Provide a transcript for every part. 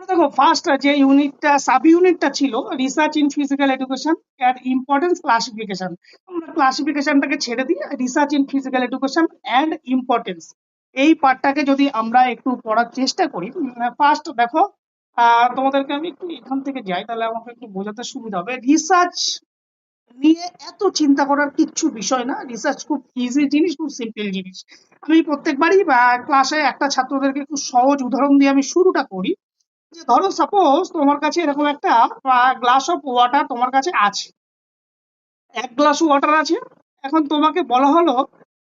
আমরা দেখো ফার্স্ট যে ইউনিটটা সাব ইউনিটটা ছিল research in physical education and importance classification আমরা ক্লাসিফিকেশনটাকে ছেড়ে দিই research in physical education and importance এই পার্টটাকে যদি আমরা একটু পড়ার চেষ্টা করি ফার্স্ট দেখো তোমাদেরকে আমি একটু এখান থেকে যাই, তাহলে আমাকে একটু বোঝাতে সুবিধা হবে। রিসার্চ নিয়ে এত চিন্তা করার কিচ্ছু বিষয় না রিসার্চ খুব ইজি জিনিস, খুব সিম্পল জিনিস। আমি প্রত্যেকবারই ক্লাসে একটা ছাত্রদেরকে একটু সহজ উদাহরণ দিয়ে আমি শুরুটা করি। যে ধরো সাপোজ তোমার কাছে এরকম একটা গ্লাস অফ ওয়াটার তোমার কাছে আছে। এক গ্লাস ওয়াটার আছে। এখন তোমাকে বলা হলো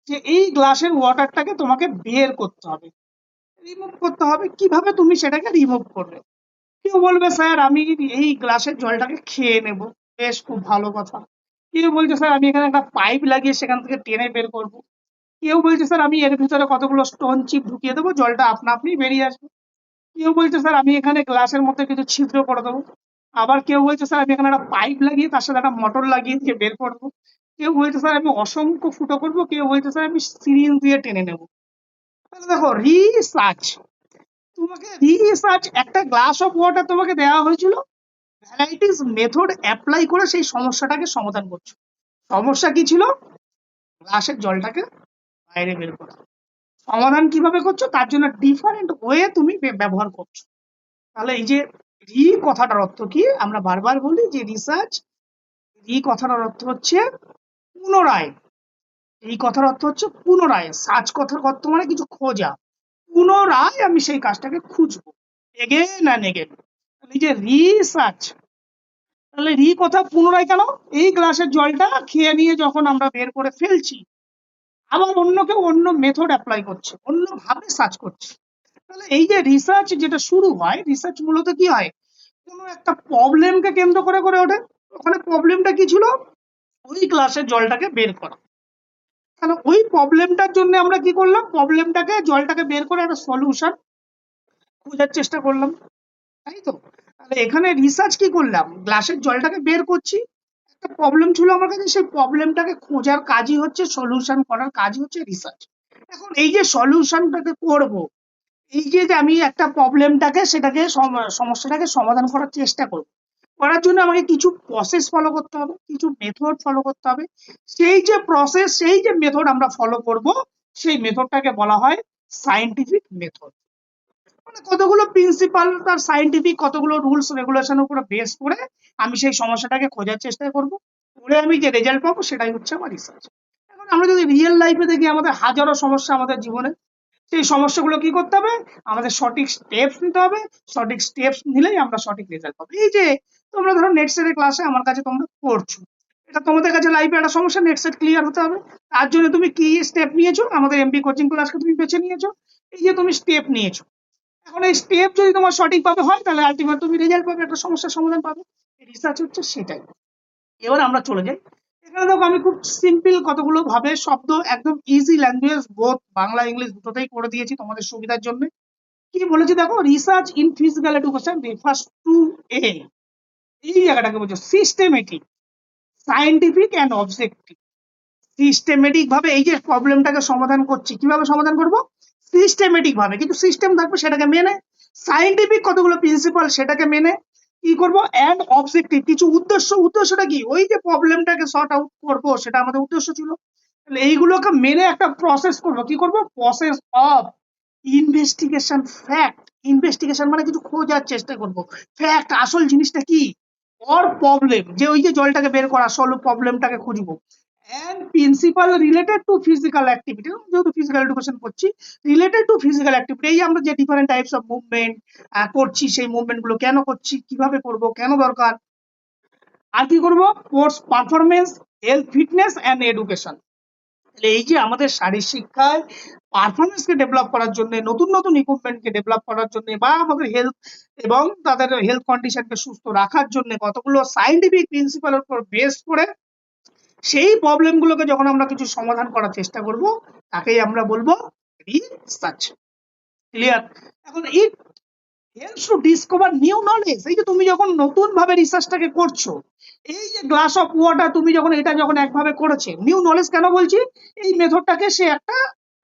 যে এই গ্লাসের ওয়াটারটাকে তোমাকে বের করতে হবে। রিমুভ করতে হবে। কীভাবে তুমি সেটাকে রিমুভ করবে? কেউ বলবে, স্যার, আমি এই গ্লাসের জলটাকে খেয়ে নেব। বেশ, খুব ভালো কথা। কেউ বলছে, স্যার, আমি এখানে একটা পাইপ লাগিয়ে সেখান থেকে টেনে বের করব। কেউ বলছে, স্যার, আমি এর ভিতরে কতগুলো স্টোন চিপ ঢুকিয়ে দেবো? জলটা আপনা আপনি বেরিয়ে আসবে। কেউ বলছে, স্যার, আমি এখানে গ্লাসের মধ্যে কিছু ছিদ্র করে দেবো। আবার কেউ বলছে, স্যার, আমি এখানে একটা পাইপ লাগিয়ে, তার সাথে একটা মোটর লাগিয়ে দিয়ে বের করব কেউ বলছে, স্যার, আমি অসংখ্য ফুটো করব। কেউ বলছে, স্যার, আমি সিরিঞ্জ দিয়ে টেনে নেব। তাহলে দেখো রিসার্চ তোমাকে রিসার্চ একটা গ্লাস অফ ওয়াটার তোমাকে দেওয়া হয়েছিল। ভ্যারাইটিস মেথড অ্যাপ্লাই করে সেই সমস্যাটাকে সমাধান করছ। সমস্যা কি ছিল? গ্লাসের জলটাকে বাইরে বের করা। সমাধান কীভাবে করছ? তার জন্য ডিফারেন্ট ওয়ে তুমি ব্যবহার করছ। তাহলে এই যে রি কথাটার অর্থ কি? আমরা বারবার বলি যে রিসার্চ রি কথাটার অর্থ হচ্ছে পুনরায়। এই কথার অর্থ হচ্ছে পুনরায়। সার্চ কথার অর্থ মানে কিছু খোঁজা। পুনরায় আমি সেই কাজটাকে খুঁজবো। এগেন অ্যান্ড এগেন এই যে রিসার্চ তাহলে রি কথা পুনরায় কেন? এই গ্লাসের জলটা খেয়ে নিয়ে যখন আমরা বের করে ফেলছি আবার অন্য কেউ অন্য মেথড অ্যাপ্লাই করছে, অন্যভাবে সার্চ করছে। তাহলে এই যে রিসার্চ যেটা শুরু হয় রিসার্চ মূলত কি হয়? কোনো একটা প্রবলেমকে কেন্দ্র করে করে ওঠে। ওখানে প্রবলেমটা কি ছিল? ওই গ্লাসের জলটাকে বের করা। তাহলে ওই প্রবলেমটার জন্য আমরা কি করলাম? প্রবলেমটাকে জলটাকে বের করে একটা সলিউশন খোঁজার চেষ্টা করলাম। তাই তো? তাহলে এখানে রিসার্চ কি করলাম? গ্লাসের জলটাকে বের করছি। একটা প্রবলেম ছিল আমার কাছে, সেই প্রবলেমটাকে খোঁজার কাজই হচ্ছে সলিউশন করার কাজই হচ্ছে রিসার্চ এখন এই যে সলিউশনটাকে করব, এই যে আমি একটা প্রবলেমটাকে সেটাকে সম- সমস্যাটাকে সমাধান করার চেষ্টা করব, করার জন্য আমাকে কিছু প্রসেস ফলো করতে হবে, কিছু মেথড ফলো করতে হবে। সেই যে প্রসেস সেই যে মেথড আমরা ফলো করব, সেই মেথডটাকে বলা হয় সায়েন্টিফিক মেথড মানে কতগুলো প্রিন্সিপাল তার সাইন্টিফিক কতগুলো রুলস রেগুলেশন উপরে বেস করে আমি সেই সমস্যাটাকে খোঁজার চেষ্টা করব। করে আমি যে রেজাল্ট পাবো, সেটাই হচ্ছে আমার রিসার্চ এখন আমরা যদি রিয়েল লাইফে দেখি, আমাদের হাজারো সমস্যা আমাদের জীবনে। সেই সমস্যাগুলো কি করতে হবে? আমাদের সঠিক স্টেপস নিতে হবে। সঠিক স্টেপস নিলেই আমরা সঠিক রেজাল্ট পাবো। এই যে, তোমরা ধরো নেট সেটের ক্লাসে আমার কাছে তোমরা পড়ছো এটা তোমাদের কাছে লাইফে একটা সমস্যা নেট সেট ক্লিয়ার হতে হবে। তার জন্য তুমি কি স্টেপ নিয়েছো? আমাদের এমপি কোচিং ক্লাসকে তুমি বেছে নিয়েছো। এই যে তুমি স্টেপ নিয়েছো। এখন এই স্টেপ যদি তোমার সঠিকভাবে হয়, তাহলে আলটিমেট তুমি রেজাল্ট পাবে, একটা সমস্যার সমাধান পাবে। রিসার্চ হচ্ছে সেটাই। এবার আমরা চলে যাই। এখানে দেখো আমি খুব সিম্পল কতগুলো ভাবে শব্দ, একদম easy language both Bangla English দুটোতেই করে দিয়েছি তোমাদের সুবিধার জন্য। কি বলেছি দেখো? Research in physical education refers to a এই জায়গাটাকে বলছো systematic scientific and objective systematic ভাবে এই যে প্রবলেমটাকে সমাধান করছি, কীভাবে সমাধান করব? সিস্টেমেটিক ভাবে। কিন্তু সিস্টেম থাকবে সেটাকে মেনে সায়েন্টিফিক কতগুলো প্রিন্সিপাল সেটাকে মেনে, কি করব? অ্যান্ড অবজেক্টিভ কিছু উদ্দেশ্য। উদ্দেশ্যটা কি? ওই যে প্রবলেমটাকে সর্ট আউট করব, সেটা আমাদের উদ্দেশ্য ছিল। তাহলে এইগুলোকে মেনে একটা প্রসেস করব। কি করব? Process of investigation fact investigation মানে কিছু খোঁজার চেষ্টা করব। ফ্যাক্ট আসল জিনিসটা কি? অর প্রবলেম যে ওই যে জলটাকে বের করা সল প্রবলেমটাকে খুঁজবো। And principle related to physical activity যেহেতু ফিজিক্যাল এডুকেশন করছি রিলেটেড টু ফিজিক্যাল অ্যাক্টিভিটি এই আমরা যে ডিফারেন্ট টাইপস অফ মুভমেন্ট করছি, সেই মুভমেন্টগুলো কেন করছি, কীভাবে করব, কেন দরকার, আর কি করব? Sports performance health fitness and education এই যে আমাদের শারীর শিক্ষায় পারফরমেন্সকে ডেভেলপ করার জন্য, নতুন নতুন ইকুইপমেন্টকে ডেভেলপ করার জন্য বা আমাদের হেলথ এবং তাদের হেলথ কন্ডিশনকে সুস্থ রাখার জন্য কতগুলো সাইন্টিফিক প্রিন্সিপালের উপর বেস করে সেই প্রবলেমগুলোকে যখন আমরা কিছু সমাধান করার চেষ্টা করব, তাকেই আমরা বলব রিসার্চ ক্লিয়ার এখন it helps to discover new knowledge এই যে তুমি যখন নতুন ভাবে রিসার্চটাকে করছ, এই যে গ্লাস অফ ওয়াটার তুমি যখন এটা যখন একভাবে করেছে নিউ নলেজ কেন বলছি? এই মেথডটাকে সে একটা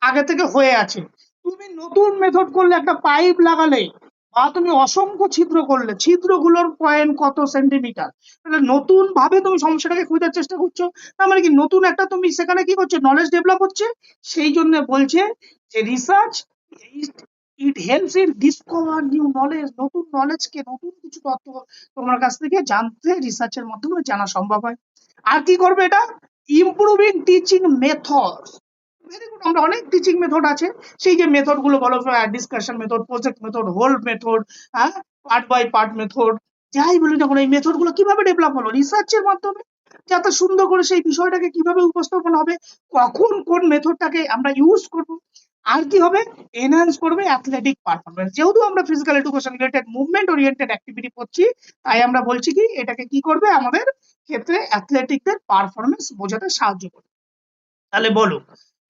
আগে থেকে হয়ে আছে। তুমি নতুন মেথড করলে একটা পাইপ লাগালে বা তুমি অসংখ্য ছিদ্র করলে, ছিদ্রগুলোর পয়েন্ট কত সেন্টিমিটার? তাহলে নতুন ভাবে তুমি সমস্যাটাকে খোঁজার চেষ্টা করছ। তার মানে কি, নতুন একটা তুমি সেখানে কি করছ নলেজ ডেভেলপ হচ্ছে। সেই জন্য বলছে যে research it helps in discover new knowledge নতুন নলেজকে নতুন কিছু তথ্য তোমার কাছ থেকে জানতে রিসার্চের মাধ্যমে জানা সম্ভব হয়। আর কি করবে এটা? ইমপ্রুভিং টিচিং মেথড আমরা অনেক টিচিং মেথড আছে। সেই যে মেথডগুলো বলো discussion method project method whole method হ্যাঁ পার্ট বাই পার্ট মেথড যাই বলি যখন এই মেথডগুলো কীভাবে ডেভেলপ হলো? রিসার্চের মাধ্যমে, যাতে সুন্দর করে সেই বিষয়টাকে কীভাবে উপস্থাপন হবে, কখন কোন মেথডটাকে আমরা ইউজ করব, আর কি হবে এনহান্স করবে অ্যাথলেটিক পারফরমেন্স যেহেতু আমরা physical education related movement oriented activity করছি, তাই আমরা বলছি কি, এটাকে কি করবে, আমাদের ক্ষেত্রে অ্যাথলেটিকদের পারফরমেন্স বোঝাতে সাহায্য করবে। তাহলে বলো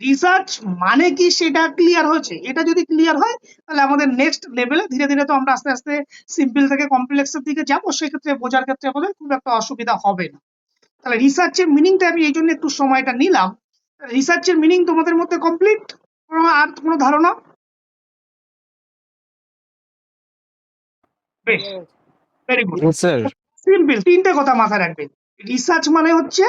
রিসার্চ মানে কি সেটা ক্লিয়ার হয়েছে? এটা যদি ক্লিয়ার হয় তাহলে আমাদের নেক্সট লেভেলে ধীরে ধীরে তো আমরা আস্তে আস্তে সিম্পল থেকে কমপ্লেক্সের দিকে যাব। সেক্ষেত্রে বোঝার ক্ষেত্রে আমাদের খুব একটা অসুবিধা হবে না। তাহলে রিসার্চের মিনিংটা আমি এই জন্য একটু সময়টা নিলাম। রিসার্চের মিনিং তোমাদের মধ্যে কমপ্লিট আর কোনো ধারণা? বেশ ভেরি গুড স্যার সিম্পল তিনটে কথা মাথায় রাখবেন। রিসার্চ মানে হচ্ছে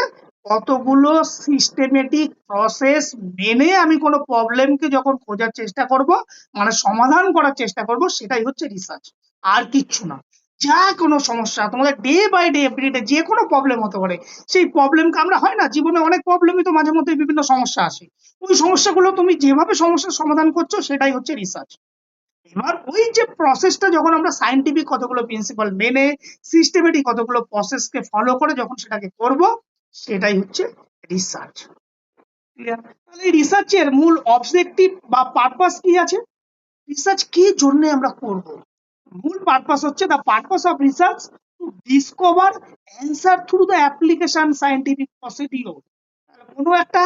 কতগুলো সিস্টেমেটিক প্রসেস মেনে আমি কোনো প্রবলেমকে যখন খোঁজার চেষ্টা করব মানে সমাধান করার চেষ্টা করব, সেটাই হচ্ছে রিসার্চ আর কিচ্ছু না। যা কোনো সমস্যা, তোমাদের ডে বাই ডে এভরিডে যে কোনো প্রবলেম হতে পারে, সেই প্রবলেমকে আমরা হয় না, জীবনে অনেক প্রবলেমই তো মাঝে মধ্যে বিভিন্ন সমস্যা আসে। ওই সমস্যাগুলো তুমি যেভাবে সমস্যার সমাধান করছ, সেটাই হচ্ছে রিসার্চ এবার ওই যে প্রসেসটা যখন আমরা সাইন্টিফিক কতগুলো প্রিন্সিপাল মেনে সিস্টেমেটিক কতগুলো প্রসেসকে ফলো করে যখন সেটাকে করব সেটাই হচ্ছে রিসার্চ ক্লিয়ার তাহলে রিসার্চের মূল অবজেক্টিভ বা পারপাস কি আছে? রিসার্চ কি জন্য আমরা করব? মূল পারপাস হচ্ছে the purpose of research to discover answer through the application scientific procedure কোনো একটা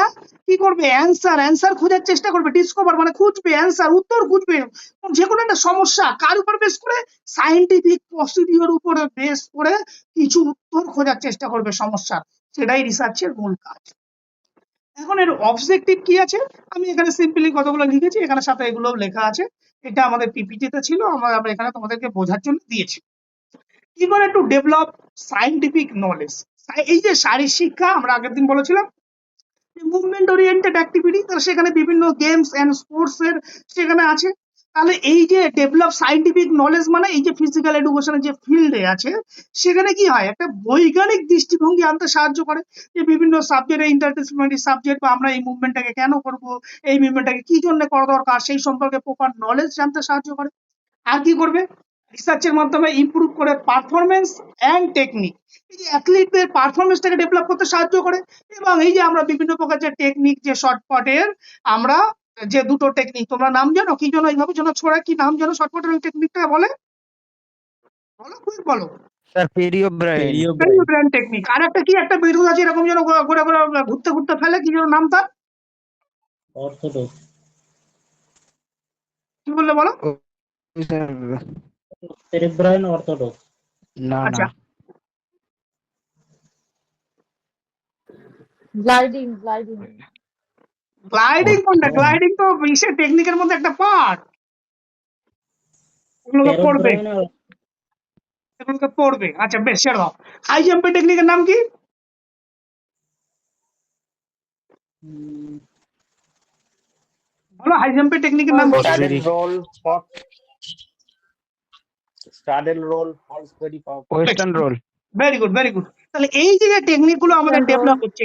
কি করবে? অ্যান্সার অ্যান্সার খোঁজার চেষ্টা করবে। ডিসকভার মানে খুঁজবে অ্যান্সার উত্তর খুঁজবে। যে কোনো একটা সমস্যা কার উপর বেস করে? সাইন্টিফিক প্রসিডিওর উপরে বেস করে কিছু উত্তর খোঁজার চেষ্টা করবে সমস্যার। সেটাই রিসার্চের মূল কাজ। এখন এর অবজেক্টিভ কি আছে? আমি এখানে সিম্পলি কতগুলো লিখেছি, এখানে সাথে এগুলো লেখা আছে। এটা আমাদের পিপিটিতে ছিল, আমরা আমরা এখানে তোমাদেরকে বোঝার জন্য দিয়েছি। কি করে টু ডেভেলপ সাইন্টিফিক নলেজ এই যে শারীর শিক্ষা, আমরা আগের দিন বলেছিলাম মুভমেন্ট ওরিয়েন্টেড অ্যাক্টিভিটি তাহলে সেখানে বিভিন্ন গেমস এন্ড স্পোর্টস এর সেখানে আছে। তাহলে এই যে ডেভেলপ সাইন্টিফিক নলেজ মানে এই যে ফিজিক্যাল এডুকেশনের যে ফিল্ডে আছে, সেখানে কি হয়? একটা বৈজ্ঞানিক দৃষ্টিভঙ্গি আনতে সাহায্য করে যে বিভিন্ন সাবজেক্ট ইন্টারডিসিপ্লিনারি সাবজেক্ট বা আমরা এই মুভমেন্টটাকে কেন করব, এই মুভমেন্টটাকে কি জন্য করা দরকার, সেই সম্পর্কে প্রপার নলেজ জানতে সাহায্য করে। আর কি করবে? রিসার্চের মাধ্যমে ইমপ্রুভ করে পারফরমেন্স অ্যান্ড টেকনিক এই যে অ্যাথলিটদের পারফরমেন্সটাকে ডেভেলপ করতে সাহায্য করে। এবং এই যে আমরা বিভিন্ন প্রকার যে টেকনিক যে শর্টকাটের আমরা যে দুটো টেকনিক তোমরা নাম জানো? কি জন্য এইভাবে? যেন ছোড়া কি? নাম জানো শর্টকাটের ওই টেকনিকটা বলে। বলো কুইক বলো। স্যার পেরিও ব্র্যান্ড টেকনিক আর একটা কি? একটা বিরোধ আছে এরকম যেন ঘোরা ঘোরা ঘোরা ঘুরতে ঘুরতে ফেলে। কি যেন নাম তার? অর্থোডক্স কি বললে বলো? সেরেব্রাইন অর্থোডক্স না আচ্ছা। না গ্লাইডিং গ্লাইডিং গ্লাইডিং কোনটা গ্লাইডিং তো ইসের টেকনিকের মধ্যে একটা পার্ট এগুলো তো পড়বে সেরেব্রাইন এগুলো তো পড়বে আচ্ছা বেশ ছেড়ে দাও হাই জাম্পের টেকনিকের নাম কি বলো হাই জাম্পের টেকনিকের নাম কি Very- Straddle roll, hot. Straddle roll, falls very powerful. Western roll very good very good তাহলে এই যে টেকনিকগুলো আমাদের ডেভেলপ হচ্ছে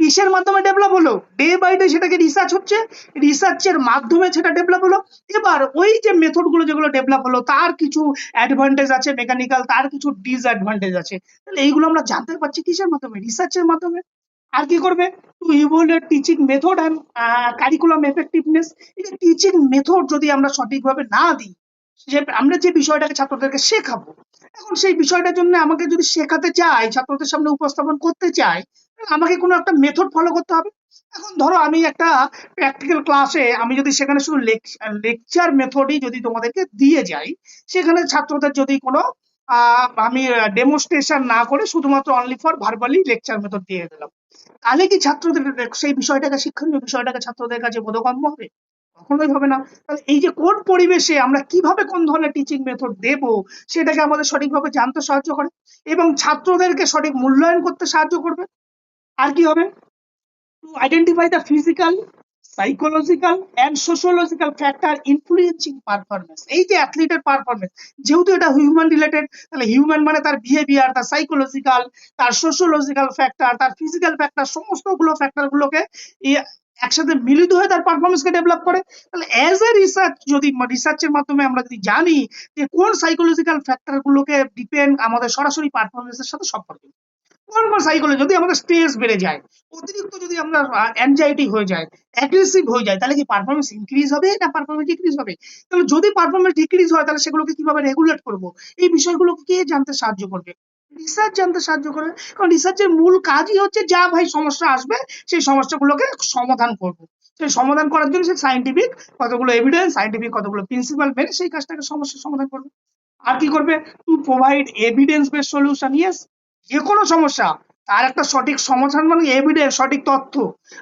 কিসের মাধ্যমে ডেভেলপ হলো? ডে বাই ডে সেটাকে রিসার্চ হচ্ছে রিসার্চের মাধ্যমে সেটা ডেভেলপ হলো। এবার ওই যে মেথডগুলো যেগুলো ডেভেলপ হলো তার কিছু অ্যাডভান্টেজ আছে মেকানিক্যাল তার কিছু ডিসঅ্যাডভান্টেজ আছে। তাহলে এইগুলো আমরা জানতে পারছি কিসের মাধ্যমে? রিসার্চের মাধ্যমে। আর কি করবে? To evaluate teaching method and curriculum effectiveness এই টিচিং মেথড যদি আমরা সঠিকভাবে না দিই যে আমরা যে বিষয়টাকে ছাত্রদেরকে শেখাবো, এখন সেই বিষয়টার জন্য আমাকে যদি শেখাতে চাই ছাত্রদের সামনে উপস্থাপন করতে চাই আমাকে কোনো একটা মেথড ফলো করতে হবে। এখন ধরো আমি একটা প্র্যাকটিক্যাল ক্লাসে আমি যদি সেখানে শুধু লেকচার মেথডই যদি তোমাদেরকে দিয়ে যাই, সেখানে ছাত্রদের যদি কোনো আমি ডেমোস্ট্রেশন না করে শুধুমাত্র only for verbally lecture method দিয়ে দিলাম। তাহলে কি ছাত্রদের সেই বিষয়টাকে শিক্ষণীয় বিষয়টাকে ছাত্রদের কাছে বোধগম্য হবে? কখনোই হবে না। তাহলে এই যে কোন পরিবেশে আমরা কীভাবে কোন ধরনের টিচিং মেথড দেব, সেটাকে আমাদের সঠিকভাবে জানতে সাহায্য করে এবং ছাত্রদেরকে সঠিক মূল্যায়ন করতে সাহায্য করবে? আর কি হবে? To identify the physical psychological and sociological factor influencing performance এই যে অ্যাথলিটের পারফরমেন্স যেহেতু এটা হিউম্যান রিলেটেড তাহলে হিউম্যান মানে তার বিহেভিয়ার তার সাইকোলজিক্যাল তার সোশিওলজিক্যাল ফ্যাক্টর তার ফিজিক্যাল ফ্যাক্টর সমস্তগুলো ফ্যাক্টর গুলোকে এই একসাথে মিলিত হয়ে তার পারফরমেন্সকে ডেভেলপ করে। তাহলে অ্যাজ এ রিসার্চ যদি রিসার্চের মাধ্যমে আমরা যদি জানি যে কোন সাইকোলজিক্যাল ফ্যাক্টর গুলোকে ডিপেন্ড আমাদের সরাসরি পারফরমেন্সের সাথে সম্পর্কিত। কোন কোন সাইকোলজি যদি আমাদের স্ট্রেস বেড়ে যায়, অতিরিক্ত যদি আমরা অ্যাংজাইটি হয়ে যায় অ্যাগ্রেসিভ হয়ে যায়, তাহলে কি পারফরমেন্স ইনক্রিজ হবে না পারফরমেন্স ডিক্রিজ হবে? তাহলে যদি পারফরমেন্স ডিক্রিজ হয়, তাহলে সেগুলোকে কীভাবে রেগুলেট করব? এই বিষয়গুলোকে কে জানতে সাহায্য করবে? রিসার্চ জানতে সাহায্য করবে কারণ রিসার্চের মূল কাজই হচ্ছে যা ভাই সমস্যা আসবে, সেই সমস্যাগুলোকে সমাধান করব। সেই সমাধান করার জন্য সে সাইন্টিফিক কতগুলো এভিডেন্স সাইন্টিফিক কতগুলো প্রিন্সিপাল মেনে সেই কাজটাকে সমস্যার সমাধান করবে। আর কি করবে? To provide evidence base solution yes যে কোনো সমস্যা, তার একটা সঠিক সমাধান মানে এভিডেন্স সঠিক তথ্য।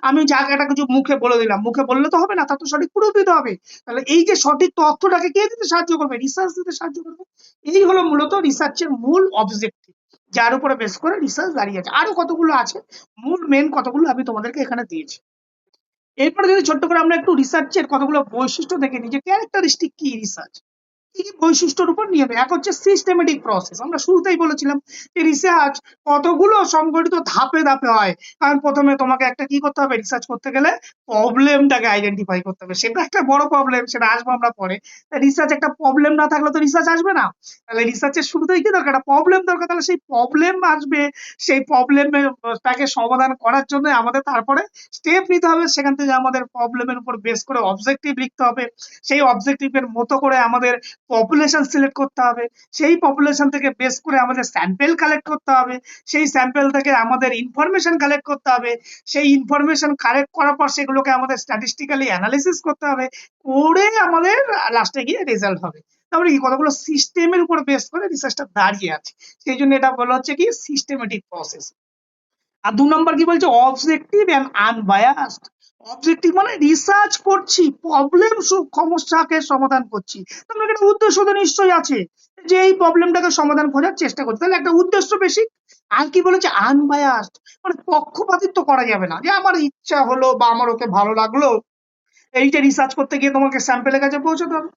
আমি যা একটা কিছু মুখে বলে দিলাম, মুখে বললে তো হবে না তার তো সঠিক প্রুফ দিতে হবে। তাহলে এই যে সঠিক তথ্যটাকে কে দিতে সাহায্য করবে? রিসার্চ দিতে সাহায্য করবে। এই হলো মূলত রিসার্চের মূল অবজেক্টিভ যার উপরে বেস করে রিসার্চ দাঁড়িয়ে আছে। আরও কতগুলো আছে? মূল মেন কতগুলো আমি তোমাদেরকে এখানে দিয়েছি। এরপরে যদি ছোট্ট করে আমরা একটু রিসার্চের কতগুলো বৈশিষ্ট্য দেখে নিই যে ক্যারেক্টারিস্টিক কি রিসার্চ কি বৈশিষ্ট্যের উপর নিয়ে এক হচ্ছে সিস্টেমেটিক প্রসেস আমরা শুরুতেই বলেছিলাম যে রিসার্চ কতগুলো সংগঠিত ধাপে ধাপে হয়। কারণ প্রথমে তোমাকে একটা কি করতে হবে? রিসার্চ করতে গেলে প্রবলেমটাকে আইডেন্টিফাই করতে হবে। সেটা একটা বড় প্রবলেম সেটা আসব আমরা পরে। রিসার্চ একটা প্রবলেম না থাকলে তো রিসার্চ আসবে না। তাহলে রিসার্চের শুরুতেই কি দরকার? প্রবলেম দরকার। তাহলে সেই প্রবলেম আসবে। সেই প্রবলেমের তাকে সমাধান করার জন্য আমাদের তারপরে স্টেপ নিতে হবে। সেখান থেকে আমাদের প্রবলেমের উপর বেস করে অবজেক্টিভ লিখতে হবে। সেই অবজেক্টিভের মতো করে আমাদের পপুলেশন সিলেক্ট করতে হবে। সেই পপুলেশন থেকে বেস করে আমাদের স্যাম্পেল কালেক্ট করতে হবে। সেই স্যাম্পেল থেকে আমাদের ইনফরমেশন কালেক্ট করতে হবে। সেই ইনফরমেশন কালেক্ট করার পর সেগুলোকে আমাদের স্ট্যাটিস্টিক্যালি অ্যানালিসিস করতে হবে। করে আমাদের লাস্টে গিয়ে রেজাল্ট হবে। তারপরে কি? কতগুলো সিস্টেমের উপর বেস করে রিসার্চটা দাঁড়িয়ে আছে। সেই জন্য এটা বলা হচ্ছে কি? সিস্টেমেটিক প্রসেস আর দু নম্বর কি বলছে? অবজেক্টিভ অ্যান্ড আনবায়াসড অবজেক্টিভ মানে রিসার্চ করছি প্রবলেম সমস্যাকে সমাধান করছি। তাহলে একটা উদ্দেশ্য তো নিশ্চয়ই আছে, যে এই প্রবলেমটাকে সমাধান খোঁজার চেষ্টা করছি। তাহলে একটা উদ্দেশ্য বেশি, আর কি বলেছে? আনবায়াসড মানে পক্ষপাতিত্ব করা যাবে না। যে আমার ইচ্ছা হলো বা আমার ওকে ভালো লাগল, এইটা রিসার্চ করতে গিয়ে তোমাকে স্যাম্পেলের কাছে পৌঁছতে হবে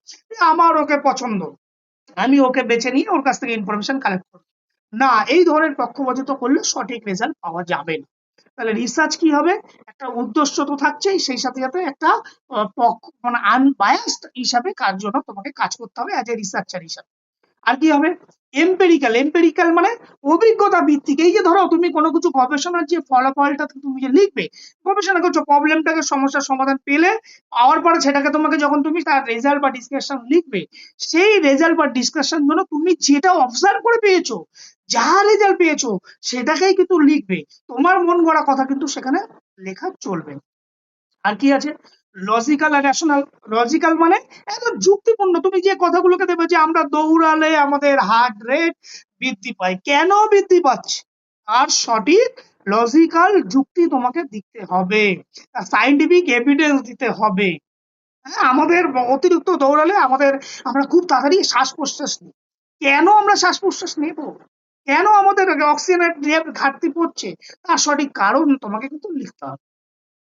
আমার ওকে পছন্দ, আমি ওকে বেছে নিয়ে ওর কাছ থেকে ইনফরমেশন কালেক্ট করব। না, এই ধরনের পক্ষপাতিত্ব করলে সঠিক রেজাল্ট পাওয়া যাবে না। তাহলে রিসার্চ কি হবে? একটা উদ্দেশ্য তো থাকছেই, সেই সাথে সাথে একটা পক্ষ মানে আনবায়াসড হিসাবে কাজ জন্য তোমাকে কাজ করতে হবে অ্যাজ এ রিসার্চার হিসাবে। আর কি হবে? এম্পেরিক্যাল এম্পেরিক্যাল মানে অভিজ্ঞতা ভিত্তিক। এই যে ধরো, তুমি কোনো কিছু গবেষণার যে ফলাফলটা তুমি যে লিখবে, গবেষণা করছ প্রবলেমটাকে সমস্যার সমাধান পেলে, পাওয়ার পরে সেটাকে তোমাকে যখন তুমি তার রেজাল্ট বা ডিসকাশন লিখবে, সেই রেজাল্ট বা ডিসকাশন জন্য তুমি যেটা অবজার্ভ করে পেয়েছ, যা রেজাল্ট পেয়েছ, সেটাকেই কিন্তু লিখবে। তোমার মন গড়া কথা কিন্তু সেখানে লেখা চলবে। আর কি আছে? লজিক্যাল আর রেশনাল লজিক্যাল মানে একদম যুক্তিপূর্ণ। তুমি যে কথাগুলোকে দেবে যে আমরা দৌড়ালে আমাদের হার্ট রেট বৃদ্ধি পায়, কেন বৃদ্ধি পাচ্ছে? আর সঠিক লজিক্যাল যুক্তি তোমাকে দিতে হবে। সাইন্টিফিক এভিডেন্স দিতে হবে। হ্যাঁ আমাদের অতিরিক্ত দৌড়ালে আমাদের, আমরা খুব তাড়াতাড়ি শ্বাস প্রশ্বাস নিই। কেন আমরা শ্বাস প্রশ্বাস নেব? কেন আমাদের অক্সিজেনের ঘাটতি পড়ছে, তার সঠিক কারণ তোমাকে কিন্তু লিখতে হবে।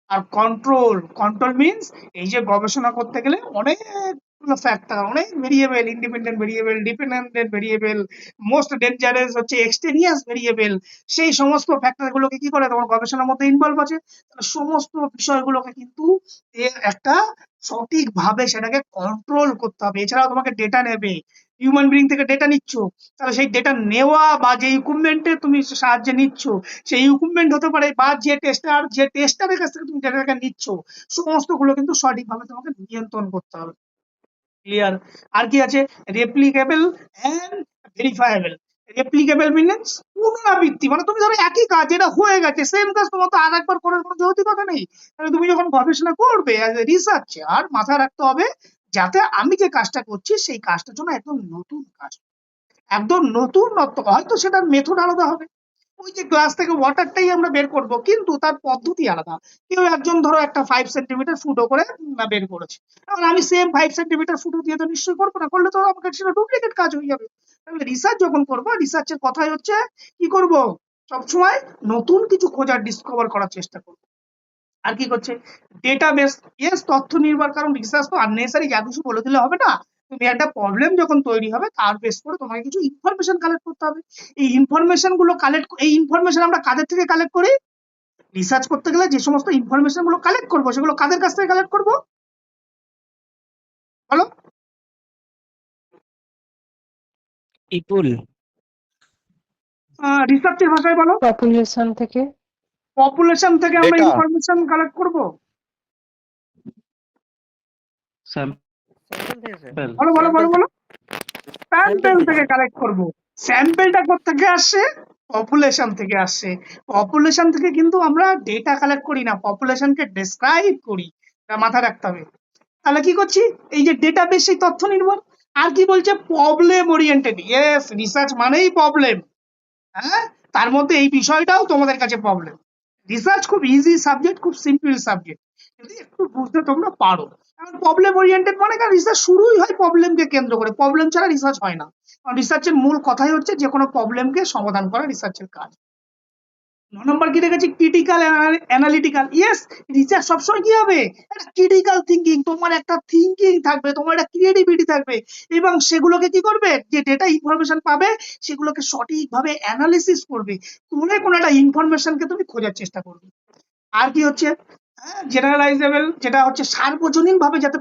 আর কন্ট্রোল কন্ট্রোল মিনস এই যে গবেষণা করতে গেলে অনেকগুলো ফ্যাক্টর অনেক variable independent variable dependent variable most dangerous হচ্ছে এক্সটেরিয়াস ভেরিয়েবল সেই সমস্ত ফ্যাক্টর গুলোকে কি করে? তোমার গবেষণার মধ্যে ইনভলভ আছে। সমস্ত বিষয়গুলোকে কিন্তু একটা সঠিকভাবে সেটাকে কন্ট্রোল করতে হবে। এছাড়াও তোমাকে ডেটা নেবে। হিউম্যান বিং থেকে ডেটা নিচ্ছ। তাহলে সেই ডেটা নেওয়া বা যে ইকুইপমেন্টে তুমি সাহায্যে নিচ্ছ, সেই ইকুইপমেন্ট হতে পারে বা যে টেস্টার যে টেস্টারের কাছ থেকে তুমি ডেটাটাকে নিচ্ছ সমস্তগুলো কিন্তু সঠিকভাবে তোমাকে নিয়ন্ত্রণ করতে হবে। ক্লিয়ার আর কি আছে? Replicable and verifiable replicable means পুনরাবৃত্তি মানে তুমি ধরো একই কাজ যেটা হয়ে গেছে সেম কাজ তোমার তো আর একবার করার কোনো কথা নেই। তাহলে তুমি যখন গবেষণা করবে অ্যাজ এ রিসার্চে আর মাথায় রাখতে হবে যাতে আমি যে কাজটা করছি, সেই কাজটার জন্য একদম নতুন কাজ। একদম নতুন হয়তো সেটার মেথড আলাদা হবে। ওই যে গ্লাস থেকে ওয়াটারটাই আমরা বের করব, কিন্তু তার পদ্ধতি আলাদা। কেউ একজন ধরো একটা ফাইভ সেন্টিমিটার ফুটো করে বের করেছে। এখন আমি সেম ফাইভ সেন্টিমিটার ফুটো দিয়ে তো নিশ্চয়ই করব না, করলে তো আমাকে সেটা ডুপ্লিকেট কাজ হয়ে যাবে। তাহলে রিসার্চ যখন করব রিসার্চের কথাই হচ্ছে, কি করব? সবসময় নতুন কিছু খোঁজার ডিসকভার করার চেষ্টা করব। আর কি করছে? ডেটাবেস ইয়েস তথ্য নির্ভর, কারণ রিসার্চ তো আননেসারি যা কিছু বলে দিলে হবে না। তুমি একটা প্রবলেম যখন তৈরি হবে তার বেস করে তোমাকে কিছু ইনফরমেশন কালেক্ট করতে হবে। এই ইনফরমেশনগুলো কালেক্ট এই ইনফরমেশন আমরা কাদের থেকে কালেক্ট করি? রিসার্চ করতে গেলে যে সমস্ত ইনফরমেশনগুলো কালেক্ট করব সেগুলো কাদের কাছ থেকে কালেক্ট করব? বলো। পিপুল রিসার্চের ভাষায় বলো। পপুলেশন থেকে। পপুলেশন থেকে আমরা ইনফরমেশন কালেক্ট করব? বলো বলো বলো বলো। স্যাম্পেল থেকে কালেক্ট করব। স্যাম্পেলটা থেকে আসে? পপুলেশন থেকে আসে। পপুলেশন থেকে কিন্তু আমরা ডেটা কালেক্ট করি না। পপুলেশনকে ডেসক্রাইব করি। মাথায় রাখতে হবে। তাহলে কি করছি? এই যে ডেটাবেস সেই তথ্য নির্ভর। আর কি বলছে? প্রবলেম ওরিয়েন্টেড ইয়েস রিসার্চ মানেই প্রবলেম হ্যাঁ? তার মধ্যে এই বিষয়টাও তোমাদের কাছে প্রবলেম রিসার্চ খুব ইজি সাবজেক্ট খুব সিম্পল সাবজেক্ট একটু বুঝতে তোমরা পারো। এখন প্রবলেম ওরিয়েন্টেড মানে কারণ রিসার্চ শুরুই হয় প্রবলেমকে কেন্দ্র করে। প্রবলেম ছাড়া রিসার্চ হয় না। কারণ রিসার্চের মূল কথাই হচ্ছে যে কোনো প্রবলেমকে সমাধান করা রিসার্চের কাজ। ন নম্বর কি রেখেছি ক্রিটিক্যাল অ্যানালিটিক্যাল ইয়েস রিসার্চ সবসময় কি হবে? একটা ক্রিটিক্যাল থিঙ্কিং তোমার একটা থিঙ্কিং থাকবে, তোমার একটা ক্রিয়েটিভিটি থাকবে। এবং সেগুলোকে কি করবে? যে ডেটা ইনফরমেশন পাবে, সেগুলোকে সঠিকভাবে অ্যানালিসিস করবে। করে কোনো একটা ইনফরমেশনকে তুমি খোঁজার চেষ্টা করবে। আর কি হচ্ছে? জেনারেলাইজেবল যেটা হচ্ছে সার্বজনীন ভাবে যাতে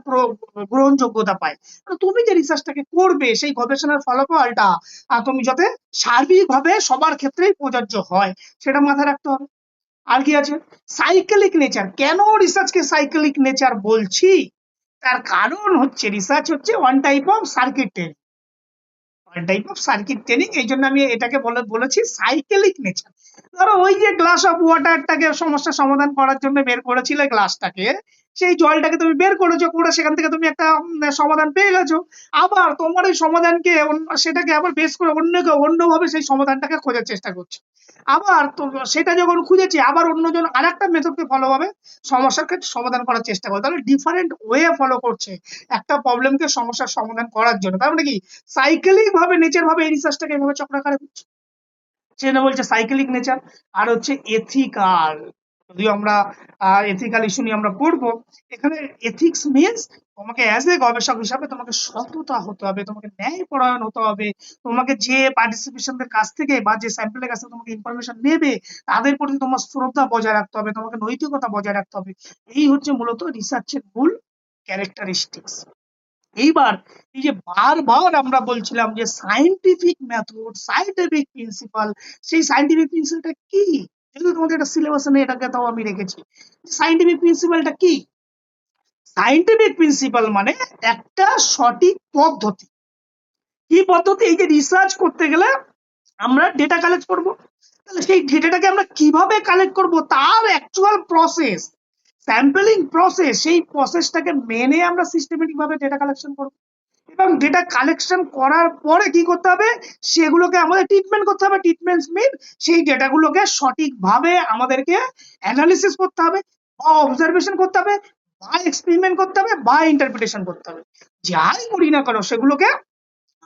গ্রহণযোগ্যতা পায়। তুমি যে রিসার্চটাকে করবে, সেই গবেষণার ফলাফলটা তুমি যাতে সার্বিকভাবে সবার ক্ষেত্রেই প্রযোজ্য হয়, সেটা মাথায় রাখতে হবে। আর কি আছে? সাইকেলিক নেচার কেন রিসার্চকে সাইকেলিক নেচার বলছি? তার কারণ হচ্ছে রিসার্চ হচ্ছে one type of circuit training one type of circuit training এই জন্য আমি এটাকে বলে, বলেছি সাইকেলিক নেচার ধরো ওই যে গ্লাস অফ ওয়াটারটাকে সমস্যা সমাধান করার জন্য বের করেছিলে গ্লাসটাকে সেই জলটাকে তুমি বের করেছ, করে সেখান থেকে তুমি একটা সমাধান পেয়ে গেছো। আবার তোমার ওই সমাধানকে সেটাকে আবার বেস করে অন্য কেউ অন্যভাবে সেই সমাধানটাকে খোঁজার চেষ্টা করছে। আবার তো সেটা যখন খুঁজেছে, আবার অন্যজন আরেকটা মেথডকে ফলো ভাবে ক্ষেত্রে সমাধান করার চেষ্টা করে। তাহলে ডিফারেন্ট ওয়ে ফলো করছে একটা প্রবলেমকে সমস্যার সমাধান করার জন্য। তার মানে কি? সাইকেলিক ভাবে নেচার ভাবে এই রিসার্চটাকে এভাবে চক্রাকারে হচ্ছে সেটা বলছে সাইকেলিক নেচার আর হচ্ছে এথিক্যাল যদিও আমরা এথিক্যাল ইস্যু নিয়ে আমরা পড়ব, এখানে এথিক্স মিনস তোমাকে অ্যাজ এ গবেষক হিসাবে তোমাকে সততা হতে হবে, তোমাকে ন্যায়পরায়ণ হতে হবে, তোমাকে যে পার্টিসিপেশনদের কাছ থেকে বা যে স্যাম্পলের কাছ থেকে তোমাকে ইনফরমেশন নেবে, তাদের প্রতি তোমার শ্রদ্ধা বজায় রাখতে হবে, তোমাকে নৈতিকতা বজায় রাখতে হবে। এই হচ্ছে মূলত রিসার্চের মূল ক্যারেক্টারিস্টিক্স এইবার এই যে বারবার আমরা বলছিলাম যে সায়েন্টিফিক মেথড সায়েন্টিফিক প্রিন্সিপাল সেই সায়েন্টিফিক প্রিন্সিপালটা কি? যদি তোমাদের একটা সিলেবাসে নেই, এটাকে তাও আমি রেখেছি। সায়েন্টিফিক প্রিন্সিপালটা কি? সায়েন্টিফিক প্রিন্সিপাল মানে একটা সঠিক পদ্ধতি। কি পদ্ধতি? এই যে রিসার্চ করতে গেলে আমরা ডেটা কালেক্ট করব। তাহলে সেই ডেটাটাকে আমরা কীভাবে কালেক্ট করব? তার অ্যাকচুয়াল প্রসেস স্যাম্পলিং প্রসেস সেই প্রসেসটাকে মেনে আমরা সিস্টেমেটিক ভাবে ডেটা কালেকশন করব। এবং ডেটা কালেকশন করার পরে কি করতে হবে? সেগুলোকে আমাদের ট্রিটমেন্ট করতে হবে। ট্রিটমেন্ট মিন সেই ডেটাগুলোকে সঠিকভাবে আমাদেরকে অ্যানালিসিস করতে হবে, বা অবজারভেশন করতে হবে, বা এক্সপেরিমেন্ট করতে হবে, বা ইন্টারপ্রিটেশন করতে হবে। যাই করি না কেন, সেগুলোকে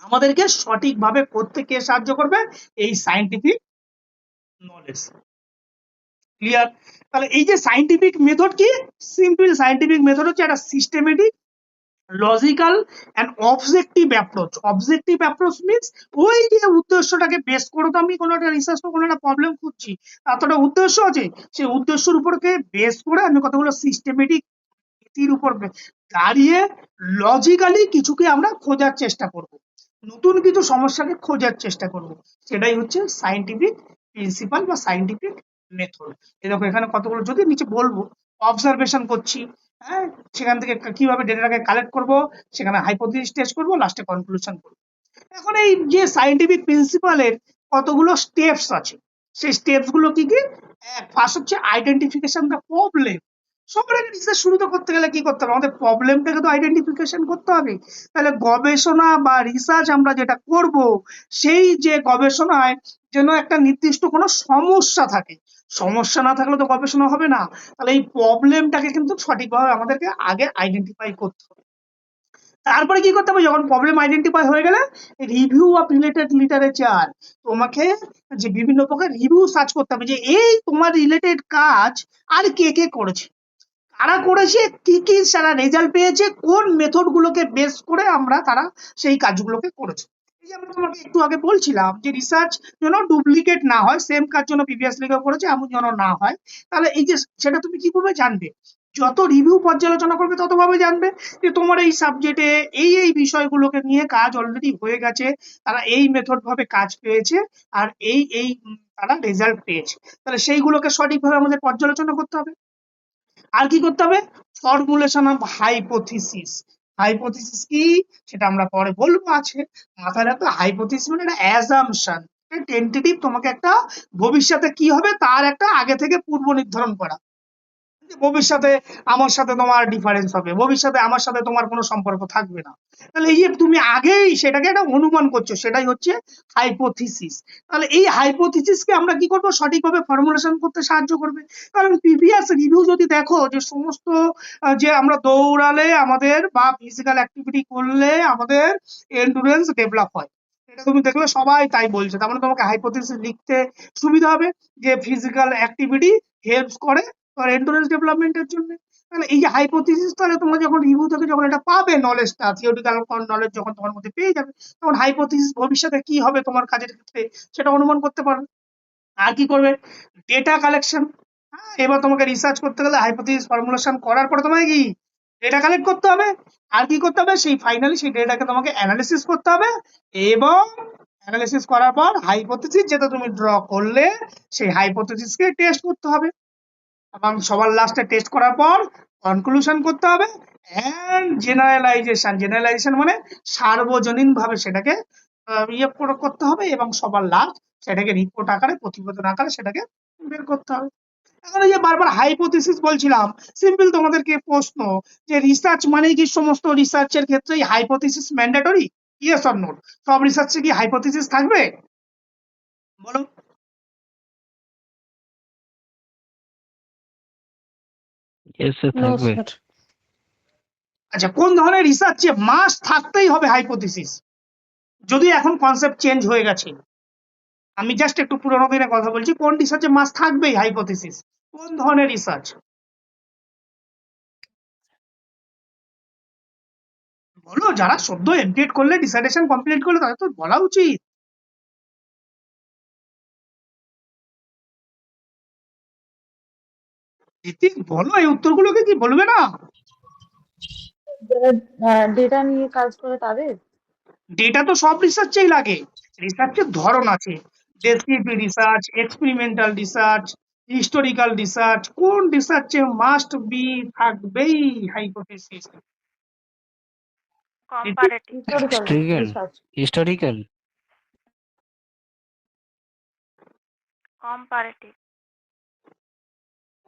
আমাদেরকে সঠিকভাবে করতে কে সাহায্য করবে? এই সায়েন্টিফিক নলেজ ক্লিয়ার তাহলে এই যে সায়েন্টিফিক মেথড কি? সিম্পল সাইন্টিফিক মেথড হচ্ছে একটা systematic logical and objective approach objective approach means ওই যে উদ্দেশ্যটাকে বেস করে তো আমি কোনো একটা রিসার্চ কোনো একটা প্রবলেম খুঁজছি, তার উদ্দেশ্য আছে। সেই উদ্দেশ্যের উপরকে বেস করে আমি কতগুলো সিস্টেমেটিক নীতির উপর দাঁড়িয়ে লজিক্যালি কিছুকে আমরা খোঁজার চেষ্টা করব। নতুন কিছু সমস্যাকে খোঁজার চেষ্টা করব। সেটাই হচ্ছে সায়েন্টিফিক প্রিন্সিপাল বা সায়েন্টিফিক মেথড দেখো, এখানে কতগুলো, যদি নিচে বলব অবজারভেশন করছি হ্যাঁ সেখান থেকে কীভাবে ডেটাটাকে কালেক্ট করব, সেখানে হাইপোথিসিস টেস্ট করব লাস্টে কনক্লুশন করব। এখন এই যে সায়েন্টিফিক প্রিন্সিপালের কতগুলো স্টেপস আছে, সেই স্টেপসগুলো কি কি? ফার্স্ট হচ্ছে আইডেন্টিফিকেশন দ্য প্রবলেম সবার আগে রিসার্চ শুরু তো করতে গেলে কি করতে হবে? আমাদের প্রবলেমটাকে তো আইডেন্টিফিকেশন করতে হবে। তাহলে গবেষণা বা রিসার্চ আমরা যেটা করব, সেই যে গবেষণায় যেন একটা নির্দিষ্ট কোনো সমস্যা থাকে সমস্যা না থাকলে তো গবেষণা হবে না। তাহলে এই প্রবলেমটাকে কিন্তু সঠিকভাবে আমাদেরকে আগে আইডেন্টিফাই করতে হবে। তারপরে কি করতে হবে? যখন প্রবলেম আইডেন্টিফাই হয়ে গেলে রিভিউ অফ রিলেটেড লিটারেচার তোমাকে যে বিভিন্ন প্রকার রিভিউ সার্চ করতে হবে যে, এই তোমার রিলেটেড কাজ আর কে কে করেছে? কারা করেছে? কি কি তারা রেজাল্ট পেয়েছে? কোন মেথড গুলোকে বেস করে আমরা তারা সেই কাজগুলোকে করেছে? যে তোমাকে একটু আগে বলছিলাম যে রিসার্চ যেন ডুপ্লিকেট না হয় সেম কাজ যেন প্রিভিয়াসলি কেউ করেছে, এমন যেন না হয়। তাহলে এই যে সেটা তুমি জানবে। যত রিভিউ পর্যালোচনা করবে, ততভাবে জানবে যে তোমার এই সাবজেক্টে এই এই বিষয়গুলোকে নিয়ে কাজ অলরেডি হয়ে গেছে, তারা এই মেথড ভাবে কাজ পেয়েছে, আর এই এই তারা রেজাল্ট পেয়েছে। তাহলে সেইগুলোকে সঠিকভাবে আমাদের পর্যালোচনা করতে হবে। আর কি করতে হবে? ফর্মুলেশন অফ হাইপোথিসিস হাইপোথিসিস কি? সেটা আমরা পরে বলব আছে মাথায় রাখতে হাইপোথিসিস মানে একটা অ্যাজাম্পশন টেন্টেটিভ তোমাকে একটা ভবিষ্যতে কি হবে? তার একটা আগে থেকে পূর্ব নির্ধারণ করা। ভবিষ্যতে আমার সাথে তোমার ডিফারেন্স হবে, ভবিষ্যতে আমার সাথে তোমার কোনো সম্পর্ক থাকবে না। তাহলে এই যে তুমি আগেই সেটাকে একটা অনুমান করছ, সেটাই হচ্ছে হাইপোথিসিস তাহলে এই হাইপোথিসিসকে আমরা কি করব? সঠিকভাবে ফর্মুলেশন করতে সাহায্য করবে। কারণ প্রিভিয়াস রিভিউ যদি দেখো যে সমস্ত যে আমরা দৌড়ালে আমাদের বা ফিজিক্যাল অ্যাক্টিভিটি করলে আমাদের এন্ডুরেন্স ডেভেলপ হয়। এটা তুমি দেখলে সবাই তাই বলছে। তার মানে তোমাকে হাইপোথিসিস লিখতে সুবিধা হবে যে ফিজিক্যাল অ্যাক্টিভিটি হেল্পস করে তোমার এন্ডুরেন্স ডেভেলপমেন্টের জন্য, তাহলে এই যে হাইপোথিসিস তাহলে তোমরা যখন রিভিউ থেকে যখন এটা পাবে নলেজটা থিওরিটিক্যাল নলেজ যখন তোমার মধ্যে পেয়ে যাবে, তখন হাইপোথিসিস ভবিষ্যতে কি হবে তোমার কাজের ক্ষেত্রে, সেটা অনুমান করতে পারবে আর কি করবে? ডেটা কালেকশন হ্যাঁ এবার তোমাকে রিসার্চ করতে গেলে হাইপোথিসিস ফর্মুলেশন করার পরে তোমাকে কি? ডেটা কালেক্ট করতে হবে। আর কি করতে হবে? সেই ফাইনালি সেই ডেটাকে তোমাকে অ্যানালিসিস করতে হবে এবং অ্যানালিসিস করার পর হাইপোথিসিস যেটা তুমি ড্র করলে, সেই হাইপোথিসিসকে টেস্ট করতে হবে। এবং সবার লাস্টে টেস্ট করার পর কনক্লুশন করতে হবে এন্ড জেনারেলাইজেশন জেনারেলাইজেশন মানে সার্বজনীন ভাবে সেটাকে ইয়ে করে করতে হবে এবং সবার লাস্ট সেটাকে রিপোর্ট আকারে, প্রতিবেদন আকারে সেটাকে বের করতে হবে। এখন যে বারবার হাইপোথিসিস বলছিলাম সিম্পল তোমাদেরকে প্রশ্ন যে রিসার্চ মানে কি সমস্ত রিসার্চের ক্ষেত্রে hypothesis mandatory yes or not সব রিসার্চে কি হাইপোথিসিস থাকবে? বলো। No, থাকবে। আচ্ছা কোন ধরনের রিসার্চে মাস থাকতেই হবে হাইপোথিসিস যদি এখন কনসেপ্ট চেঞ্জ হয়ে গেছে আমি জাস্ট একটু পুরোনো দিনের কথা বলছি কোন রিসার্চে মাস থাকবেই হাইপোথিসিস কোন ধরনের রিসার্চ বলো যারা সদ্য এমপিএড করলে ডিসার্টেশন কমপ্লিট করলে তাদের তো বলা উচিত। ঋতিক বলো এই উত্তরগুলোকে কি বলবে না? ডেটা নিয়ে কাজ করে তাদের? ডেটা তো সব রিসার্চেই লাগে। রিসার্চের ধরন আছে। Descriptive research experimental research historical research কোন রিসার্চে মাস্ট বি থাকবেই hypothesis comparative historical Historical.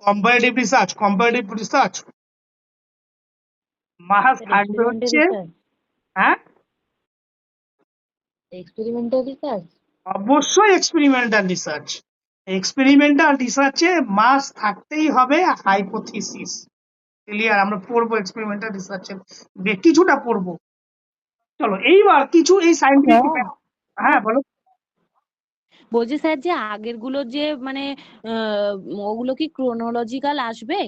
Comparative research comparative research must থাকবে হচ্ছে রিসার্চ হ্যাঁ এক্সপেরিমেন্টাল রিসার্চ অবশ্যই এক্সপেরিমেন্টাল রিসার্চ এক্সপেরিমেন্টাল রিসার্চে মাস থাকতেই হবে হাইপোথিসিস ক্লিয়ার আমরা পড়ব এক্সপেরিমেন্টাল রিসার্চের কিছুটা পড়ব। চলো এইবার কিছু এই সাইন্টিফিক হ্যাঁ বলো। বলছি স্যার যে আগেরগুলো যে মানে ওগুলো কি ক্রোনোলজিক্যাল আসবে?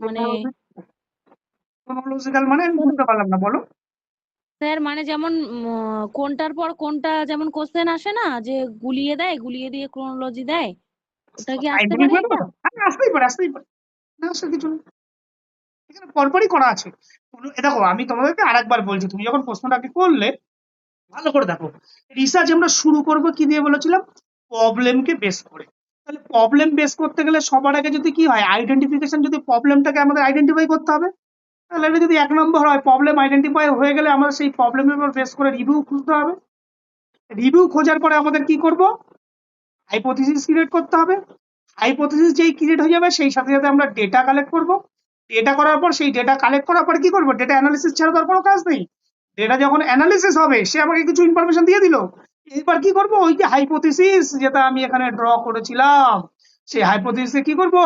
মানে ক্রোনোলজিক্যাল মানে আমি বুঝতে পারলাম না বলো। স্যার মানে যেমন কোনটার পর কোনটা যেমন কোশ্চেন আসে না যে গুলিয়ে দেয় গুলিয়ে দিয়ে ক্রোনোলজি দেয় ওটা কি আসতে পারে হ্যাঁ আসতেই পারে আসতেই পারে। না কিছু এখানে পরপরই করা আছে। দেখো আমি তোমাদেরকে আরেকবার বলছি তুমি যখন প্রশ্নটাকে করলে ভালো করে দেখো। রিসার্চ আমরা শুরু করব কি দিয়ে বলেছিলাম? প্রবলেমকে বেস করে। তাহলে প্রবলেম বেস করতে গেলে সবার আগে যদি কি হয় আইডেন্টিফিকেশন যদি প্রবলেমটাকে আমাদের আইডেন্টিফাই করতে হবে, তাহলে এটা যদি এক নম্বর হয় প্রবলেম আইডেন্টিফাই হয়ে গেলে আমাদের সেই প্রবলেমের উপর বেস করে রিভিউ খুঁজতে হবে। রিভিউ খোঁজার পরে আমাদের কি করব? হাইপোথিসিস ক্রিয়েট করতে হবে। হাইপোথিসিস যেই ক্রিয়েট হয়ে যাবে, সেই সাথে সাথে আমরা ডেটা কালেক্ট করব। ডেটা করার পর, সেই ডেটা কালেক্ট করার পর কি করব? ডেটা অ্যানালিসিস ছাড়া তো আর কোনো কাজ নেই। ডেটা যখন অ্যানালিসিস হবে সে আমাকে কিছু ইনফরমেশন দিয়ে দিল। এবার কি করব? ওই যে হাইপোথিসিস যেটা আমি এখানে ড্র করেছিলাম সেই হাইপোথিসিসে কি করব?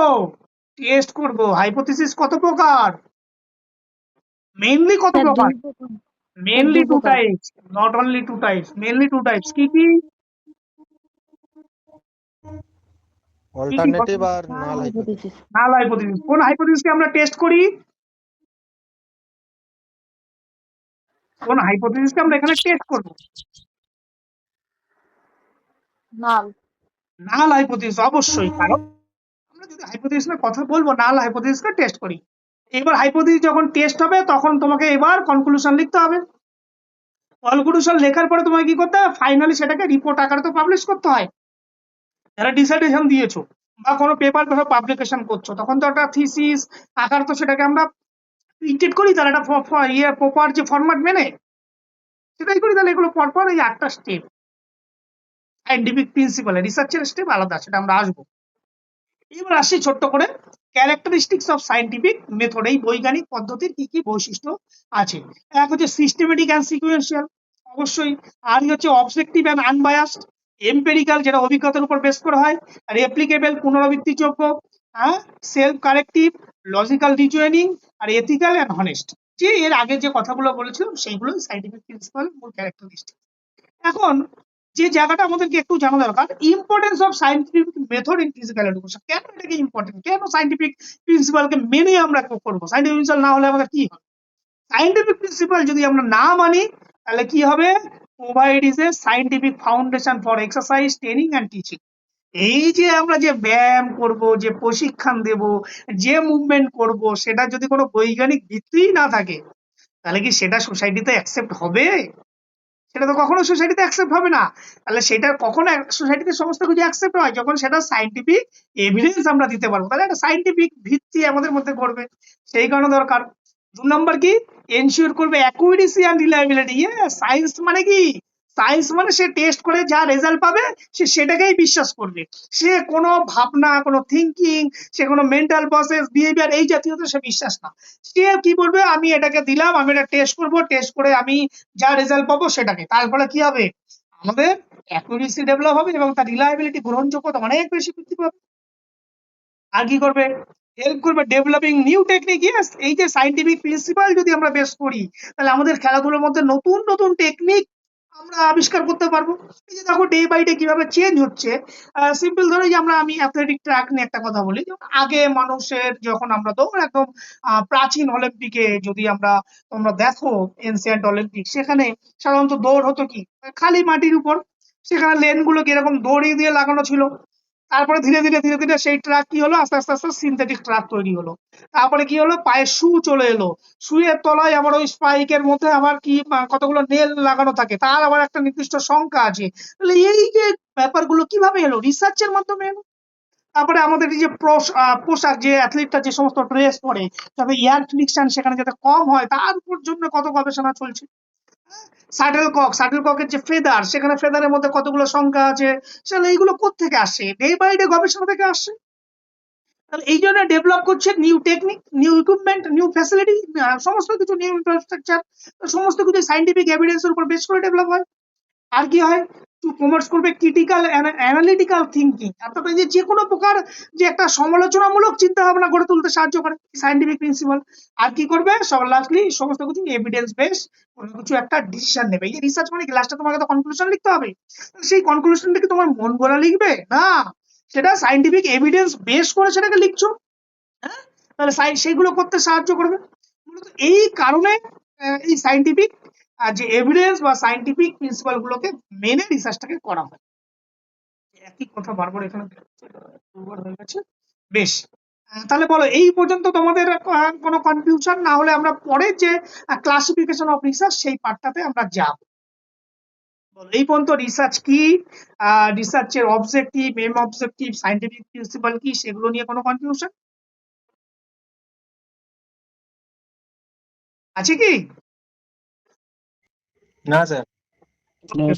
টেস্ট করব। হাইপোথিসিস কত প্রকার? মেইনলি কত প্রকার? Mainly two. Types not only two types mainly two types কি কি? অল্টারনেটিভ আর না, নাল hypothesis। নাল হাইপোথিসিস কোন হাইপোথিসিসকে আমরা টেস্ট করি? কোন হাইপোথিসিসকে আমরা এখানে টেস্ট করব? নাল। নাল হাইপোথিসিস অবশ্যই কারণ আমরা যদি হাইপোথিসিসের কথা বলব নাল হাইপোথিসিসকে টেস্ট করি। এবার হাইপোথিসিস যখন টেস্ট হবে তখন তোমাকে এবার কনক্লুশন লিখতে হবে। কনক্লুশন লেখার পরে তোমাকে কি করতে হবে? ফাইনালি সেটাকে রিপোর্ট আকারে তো পাবলিশ করতে হয়। যারা ডিসার্টেশন দিয়েছ বা কোনো পেপার পেপার পাবলিকেশন করছ তখন তো একটা থিসিস আকার তো সেটাকে আমরা প্রিন্টেড করি, তাহলে একটা ইয়ে প্রপার যে ফরম্যাট মেনে, সেটাই করি, তাহলে এগুলো পরপর এই আটটা স্টেপ সাইন্টিফিক প্রিন্সিপাল রিসার্চের স্টেপ আলাদা, সেটা আমরা আসব। এবার আসি ছোট্ট করে ক্যারেক্টারিস্টিক্স অফ সাইন্টিফিক মেথড এই বৈজ্ঞানিক পদ্ধতির কি কি বৈশিষ্ট্য আছে? এক হচ্ছে সিস্টেমেটিক অ্যান্ড সিকুয়েন্সিয়াল অবশ্যই। আর হচ্ছে অবজেক্টিভ অ্যান্ড আনবায়াসড এম্পেরিক্যাল যেটা অভিজ্ঞতার উপর বেস করা হয় রেপ্লিকেবল পুনরাবৃত্তিযোগ্য হ্যাঁ সেলফ কারেক্টিভ লজিক্যাল রিজুয়েনিং আর এথিক্যাল অ্যান্ড হনেস্ট যে এর আগে যে কথাগুলো বলেছিলাম সেইগুলোই সাইন্টিফিক প্রিন্সিপাল মূল ক্যারেক্টারিস্টিক এখন যে জায়গাটা আমাদেরকে একটু জানা দরকার importance of scientific method in physical education কেন এটাকে ইম্পর্টেন্ট কেন সাইন্টিফিক প্রিন্সিপালকে মেনে আমরা করব? সাইন্টিফিক প্রিন্সিপাল না হলে আমাদের কি হবে? সাইন্টিফিক প্রিন্সিপাল যদি আমরা না মানি, তাহলে কি হবে? Provide is a scientific foundation for exercise training and teaching এই যে আমরা যে ব্যায়াম করব, যে প্রশিক্ষণ দেব, যে মুভমেন্ট করব, সেটা যদি কোনো বৈজ্ঞানিক ভিত্তিই না থাকে, তাহলে কি সেটা সোসাইটিতে অ্যাকসেপ্ট হবে? সেটা তো কখনো সোসাইটিতে অ্যাকসেপ্ট হবে না। তাহলে সেটা কখনো সোসাইটিতে সমস্ত কিছু অ্যাকসেপ্ট হয়? যখন সেটা সাইন্টিফিক এভিডেন্স আমরা দিতে পারব, তাহলে একটা সাইন্টিফিক ভিত্তি আমাদের মধ্যে করবে সেই কারণে দরকার। দু নম্বর কি? এনশিওর করবে অ্যাকুরেসি অ্যান্ড রিলায়েবিলিটি ইয়ে সায়েন্স মানে কি? সায়েন্স মানে সে টেস্ট করে যা রেজাল্ট পাবে, সে সেটাকেই বিশ্বাস করবে। সে কোনো ভাবনা, কোনো থিঙ্কিং সে কোনো মেন্টাল প্রসেস বিহেভিয়ার এই জাতীয়তে সে বিশ্বাস না। সে কি বলবে? আমি এটাকে দিলাম, আমি এটা টেস্ট করব টেস্ট করে আমি যা রেজাল্ট পাবো সেটাকে। তারপরে কি হবে? আমাদের অ্যাকুরেসি ডেভেলপ হবে এবং তার রিলায়েবিলিটি গ্রহণযোগ্যতা অনেক বেশি বৃদ্ধি পাবে। আর কি করবে? হেল্প করবে। ডেভেলপিং নিউ টেকনিক ইয়েস এই যে সাইন্টিফিক প্রিন্সিপাল যদি আমরা বেস করি, তাহলে আমাদের খেলাধুলার মধ্যে নতুন নতুন টেকনিক আমরা আবিষ্কার করতে পারব। এই যে দেখো ডে বাই ডে কীভাবে চেঞ্জ হচ্ছে সিম্পল ধরে যে আমরা আমি অ্যাথলেটিক ট্র্যাক নিয়ে একটা কথা বলি। যেমন আগে মানুষের যখন আমরা দৌড় একদম প্রাচীন অলিম্পিকে যদি আমরা তোমরা দেখো এনসিয়েন্ট অলিম্পিক সেখানে সাধারণত দৌড় হতো কি? খালি মাটির উপর। সেখানে লেনগুলো কীরকম দড়ি দিয়ে লাগানো ছিল। তারপরে ধীরে ধীরে ধীরে ধীরে সেই ট্রাক কি হলো? আস্তে আস্তে আস্তে সিনথেটিক ট্রাক তৈরি হলো। তারপরে কি হলো? পায়ে শু চলে এলো। শুয়ের তলায় আবার ওই স্পাইকের মধ্যে আবার কি কতগুলো নেল লাগানো থাকে, তার আবার একটা নির্দিষ্ট সংখ্যা আছে। তাহলে এই যে ব্যাপারগুলো কীভাবে এলো? রিসার্চের মাধ্যমে এলো। তারপরে আমাদের এই যে পোশাক, যে অ্যাথলিটটা যে সমস্ত ড্রেস পরে, তবে এয়ার ফ্রিকশন সেখানে যাতে কম হয়, তার উপর জন্য কত গবেষণা চলছে? শাটেল কক শাটেল ককের যে ফেদার সেখানে ফেদারের মধ্যে কতগুলো সংখ্যা আছে? তাহলে এইগুলো কোত্থেকে আসে? ডে বাই ডে গবেষণা থেকে আসে। তাহলে এই জন্য ডেভেলপ করছে new technique new equipment new facility সমস্ত কিছু নিউ ইনফ্রাস্ট্রাকচার সমস্ত কিছু সাইন্টিফিক এভিডেন্সের উপর বেস করে ডেভেলপ হয়। আর কি হয়? টু প্রমোটস করবে ক্রিটিক্যাল অ্যানালিটিক্যাল থিঙ্কিং অর্থাৎ যে যে কোনো প্রকার যে একটা সমালোচনামূলক চিন্তা ভাবনা গড়ে তুলতে সাহায্য করে সাইন্টিফিক প্রিন্সিপাল আর কি করবে? সব লাস্টলি সমস্ত কিছু এভিডেন্স বেস কোনো কিছু একটা ডিসিশন নেবে। এই যে রিসার্চ মানে লাস্টে তোমাকে তো কনক্লুশন লিখতে হবে। সেই কনক্লুশনটা কি তোমার মন গড়া লিখবে? না। সেটা সাইন্টিফিক এভিডেন্স বেস করে সেটাকে লিখছো। হ্যাঁ? তাহলে সাই- সেইগুলো করতে সাহায্য করবে। মূলত এই কারণে এই সাইন্টিফিক যে এভিডেন্স বা সাইন্টিফিক প্রিন্সিপাল গুলোকে মেনে রিসার্চটাকে করা হয়। একই কথা বারবার এখানে বেশ তাহলে বলো, এই পর্যন্ত তোমাদের কোনো কনফিউশন না হলে আমরা পরের যে ক্লাসিফিকেশন অফ রিসার্চ সেই পার্টটাতে আমরা যাব। এই পর্যন্ত রিসার্চ কি? রিসার্চের objective aim objective scientific principle কি? সেগুলো নিয়ে কোনো কনফিউশন আছে কি? Nada. É Não,